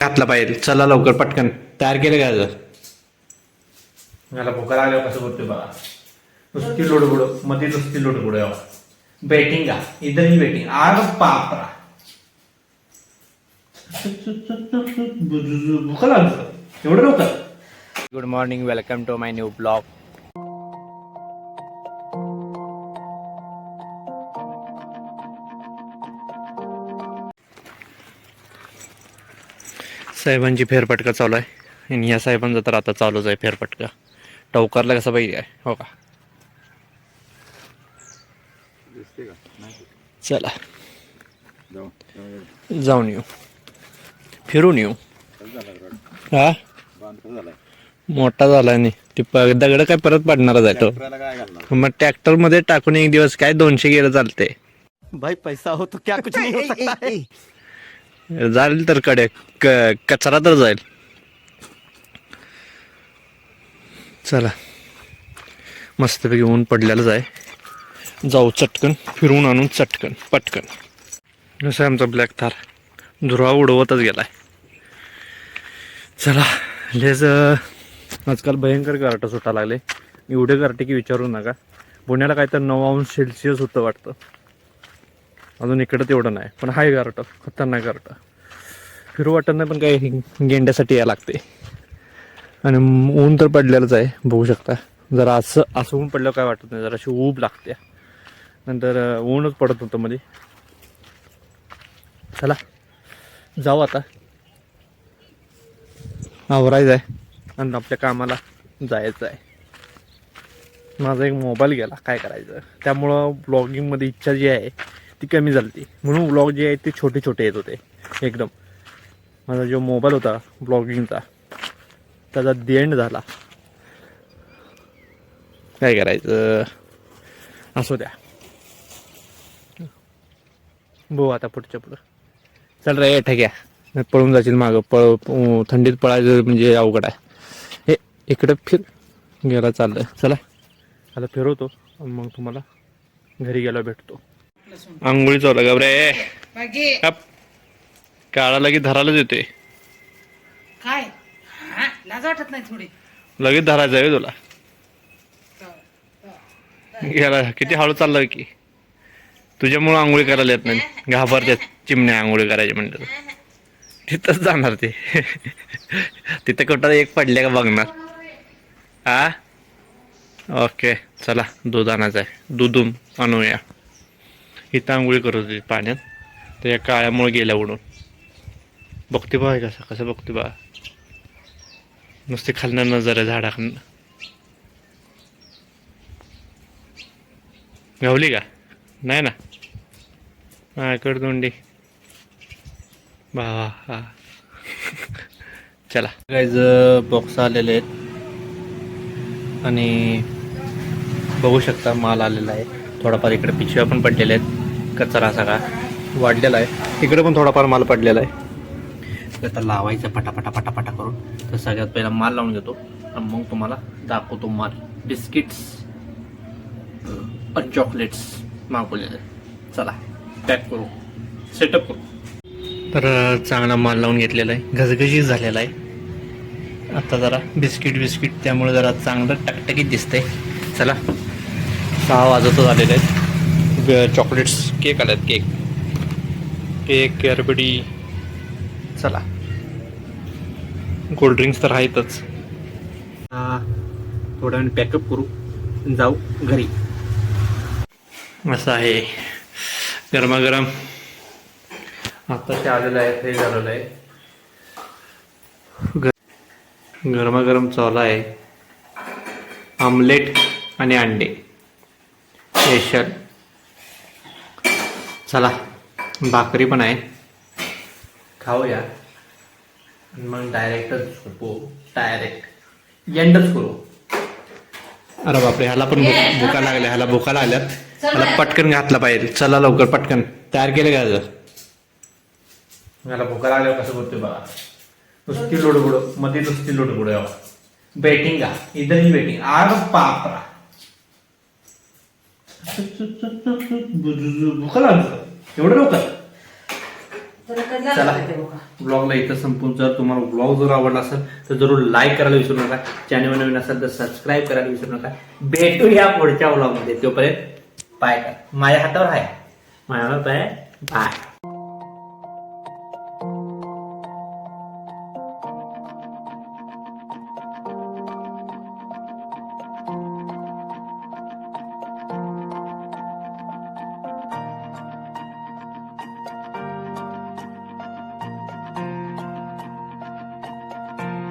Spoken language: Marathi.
घातला पाहिजे. चला लवकर पटकन. तयार केलं काय जर मला भुका लागल्यावर कसं करतोय बघा. नुसती लोडगुडमध्ये नुसती लोडगुड बेटिंग का इधर ही बेटिंग आग पापरा भुका लागलं. एवढं लवकर? Good morning welcome to my new blog साहेबांची फेरफटका चालू आहे. आणि या साहेबांचा तर आता चालूच आहे फेरफटका. टवकारला कसा पाहिजे आहे हो का? चला. जाऊन येऊ. फिरून येऊ. हा? मोठा झाला नाही ती दगड काय परत पडणारच आहे तो. मग ट्रॅक्टरमध्ये टाकून एक दिवस काय दोनशे गेलं चालते भाई पैसा हो तो क्या कुछ नहीं हो सकता है? जाईल तर कडे क- कचरा तर जाईल. चला. मस्तपैकी ऊन पडलेलंच आहे. जाऊ चटकन फिरवून आणून चटकन पटकन. जसं आमचा ब्लॅक थार. धुरा उडवतच गेलाय. चला लेज आजकाल भयंकर गारटं सुटा लागले. एवढे गारटे की विचारू नका. पुण्याला काय तर नऊ अंश सेल्सिअस होतं वाटतं. अजून इकडं तेवढं नाही. पण हाय गारट खतरनाक गारट. फिरू वाटत नाही पण काही गेंड्यासाठी यायला लागते. आणि ऊन तर पडलेलंच आहे बघू शकता. जरा असं असं ऊन पडलं काय वाटत नाही जरा अशी ऊब लागते. नंतर ऊनच पडत होतं मध्ये चला जाऊ आता. आवरायचं आहे. आणि आपल्या कामाला जायचं आहे. माझा एक मोबाईल गेला काय करायचं? त्यामुळं ब्लॉगिंगमध्ये इच्छा जी आहे ती कमी झाली म्हणून ब्लॉग जे आहेत ते छोटे छोटे येत होते. एकदम. माझा जो मोबाईल होता ब्लॉगिंगचा त्याचा देंड झाला. काय करायचं? असू द्या. भाऊ आता पुढच्या पुढं. चल रे ठेक्या पळून जाशील मागं. पळ थंडीत पळायचं म्हणजे अवघड आहे. हे इकडं फिर. गेला चाललं. चला. आता फिरवतो. मग तुम्हाला घरी गेला भेटतो. आंघोळी चालू का रे बागे काप. काळा लगेच धरायलाच येते. काय? लाज वाटत नाही थोडी. लगेच धरायचं आहे तुला. गेला किती हळू चाललं की. तुझ्यामुळं आंघोळी करायला येत नाही. घाबरतात. चिमण्या आंघोळी करायची म्हणतात तिथंच जाणार ते. तिथं कुठं एक पडले का बघणार. हा ओके. चला दूध आणायचं आहे. दूध आणूया. ही आंघोळी करत होती पाण्यात. तर या काळ्यामुळे गेल्या उडून बघते बा हे कसं कसं बघते बा नुसते खालनं नजर आहे झाडाखालनं. घावली का? नाही ना? हा कडदोंडी बा हा. चला. गाईज बॉक्स आलेले आहेत. आणि बघू शकता माल आलेला आहे. थोडाफार इकडे पिशव्या पण पडलेल्या आहेत. कचरा सगळा वाढलेला आहे. इकडे पण थोडाफार माल पडलेला आहे. आता लावायचं पटापटा पटापटा करून. तर सगळ्यात पहिला माल लावून घेतो. आणि मग तुम्हाला दाखवतो माल. बिस्किट्स आणि चॉकलेट्स मागवलेले. चला पॅक करू. सेटअप करू. तर चांगला माल लावून घेतलेला आहे. घसघशीत झालेला आहे. आता जरा बिस्किट बिस्किट त्यामुळे जरा चांगलं टकटकीत दिसतंय. चला सहा वाजतच आलेले आहेत. चॉकलेट्स केक आल्यात आहेत केक केक कॅरबडी चला. कोल्ड ड्रिंक्स तर आहेतच. थोड्या वेळ पॅकअप करू. जाऊ घरी. असं आहे. गरमागरम. आता ते आलेलं आहे हे झालेलं आहे. गरमागरम चावला आहे. आमलेट आणि अंडे. स्पेशल चला भाकरी पण आहे. खाऊया. आणि मग डायरेक्टच झोपू डायरेक्ट एंडच करू. अरे बापरे ह्याला पण भूक- लागल्या ह्याला भुका लागल्यात. ह्याला पटकन घातला पाहिजे. चला लवकर पटकन. तयार केलं का मला भुका लागल्यावर कसं करतोय बघा. नुसती लोडगुडमध्ये नुसती लोडगुड बेटिंग का इधर ही बेटिंग आग पापरा भुका एवढं लवकर? चला. ब्लॉगला इथं संपून जर तुम्हाला ब्लॉग जर आवडला असेल तर जरूर लाईक करायला विसरू नका. चॅनल नवीन असेल तर सबस्क्राईब करायला विसरू नका. भेटूया पुढच्या ब्लॉगमध्ये तोपर्यंत बाय का माझ्या हातावर आहे. माझ्या हातावर आहे. बाय